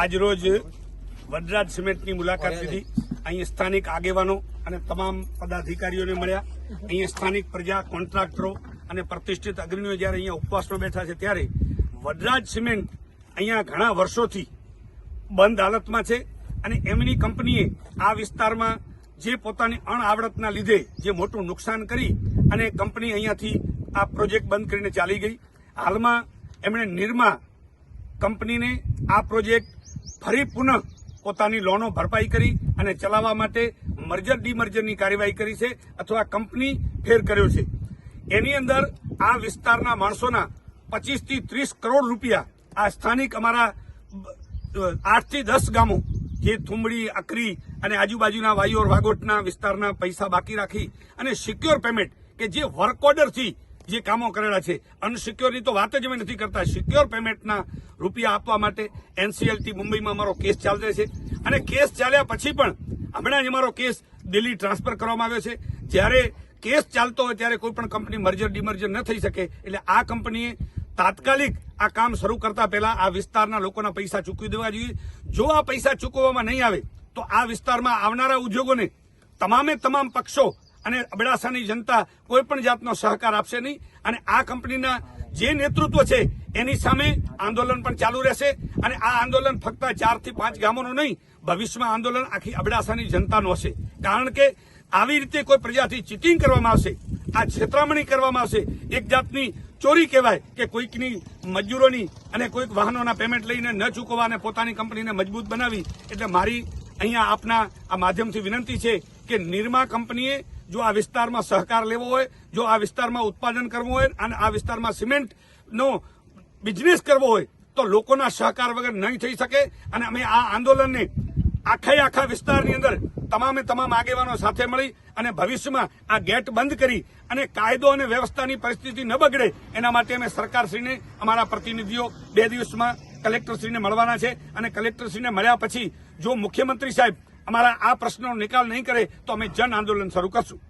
આજ રોજ વડરાજ સિમેન્ટની મુલાકાત લીધી. અહીં સ્થાનિક આગેવાનો અને તમામ પદાધિકારીઓને મળ્યા. અહીં સ્થાનિક પ્રજા, કોન્ટ્રાક્ટરો અને પ્રતિષ્ઠિત અગ્રણીઓ જ્યારે અહીંયા ઉપવાસમાં બેઠા છે ત્યારે વડરાજ સિમેન્ટ અહીંયા ઘણા વર્ષોથી બંધ હાલતમાં છે અને એમની કંપનીએ આ વિસ્તારમાં જે પોતાની અણઆવડતના લીધે જે મોટું નુકસાન કરી અને કંપની અહીંયાથી આ પ્રોજેક્ટ બંધ કરીને ચાલી ગઈ. હાલમાં એમણે નિરમા કંપનીને આ પ્રોજેક્ટ ફરી પુનઃ પોતાની લોનો ભરપાઈ કરી અને ચલાવવા માટે મર્જર ડીમર્જરની કાર્યવાહી કરી છે અથવા કંપની ફેર કર્યો છે. એની અંદર આ વિસ્તારના માણસોના પચીસથી ત્રીસ કરોડ રૂપિયા આ સ્થાનિક અમારા આઠથી દસ ગામો, જે થુંબડી, અકરી અને આજુબાજુના વાયોર વાગોટના વિસ્તારના પૈસા બાકી રાખી અને સિક્યોર પેમેન્ટ કે જે વર્ક ઓર્ડરથી જે કામો કરેલા છે. અનસિક્યોરની તો વાત જ અમે નથી કરતા. સિક્યોર પેમેન્ટના રૂપિયા આપવા માટે એનસીએલટી મુંબઈમાં અમારો કેસ ચાલતો છે. અને કેસ ચાલ્યા પછી પણ હમણાં જ અમારો કેસ દિલ્હી ટ્રાન્સફર કરવામાં આવ્યો છે. જ્યારે કેસ ચાલતો હોય ત્યારે કોઈ પણ કંપની મર્જર ડિમર્જર ન થઈ શકે. એટલે આ કંપનીએ તાત્કાલિક આ કામ શરૂ કરતા પહેલા આ વિસ્તારના લોકોના પૈસા ચૂકવી દેવા જોઈએ. જો આ પૈસા ચૂકવવામાં નહીં આવે, તો આ વિસ્તારમાં આવનારા ઉદ્યોગોને તમામે તમામ પક્ષો અને અબડાસાની જનતા કોઈ પણ જાતનો સહકાર આપશે નહીં. અને આ કંપનીના જે નેતૃત્વ છે, એની સામે આંદોલન પણ ચાલુ રહેશે. અને આ આંદોલન ફક્ત ચારથી પાંચ ગામોનું નહીં, ભવિષ્યમાં આંદોલન આખી અબડાસાની જનતાનું હશે. કારણ કે આવી રીતે કોઈ પ્રજાથી ચીટિંગ કરવામાં આવશે, આ છેતરામણી કરવામાં આવશે, એક જાતની ચોરી કહેવાય કે કોઈકની મજૂરોની અને કોઈક વાહનોના પેમેન્ટ લઈને ન ચૂકવવા અને પોતાની કંપનીને મજબૂત બનાવી. એટલે મારી અહીંયા આપના આ માધ્યમથી વિનંતી છે કે નિરમા કંપનીએ જો આ વિસ્તારમાં સહકાર લેવો હોય, જો આ વિસ્તારમાં ઉત્પાદન કરવું હોય અને આ વિસ્તારમાં સિમેન્ટનો બિઝનેસ કરવો હોય, તો લોકોના સહકાર વગર નહીં થઈ શકે. અને અમે આ આંદોલનને આખા આખા વિસ્તારની અંદર તમામે તમામ આગેવાનો સાથે મળી અને ભવિષ્યમાં આ ગેટ બંધ કરી અને કાયદો અને વ્યવસ્થાની પરિસ્થિતિ ન બગડે એના માટે અમે સરકારશ્રીને, અમારા પ્રતિનિધિઓ બે દિવસમાં કલેક્ટરશ્રીને મળવાના છે. અને કલેક્ટરશ્રીને મળ્યા પછી જો મુખ્યમંત્રી સાહેબ અમારા આ પ્રશ્નનો નિકાલ નહીં કરે તો અમે જન આંદોલન શરૂ કરશું.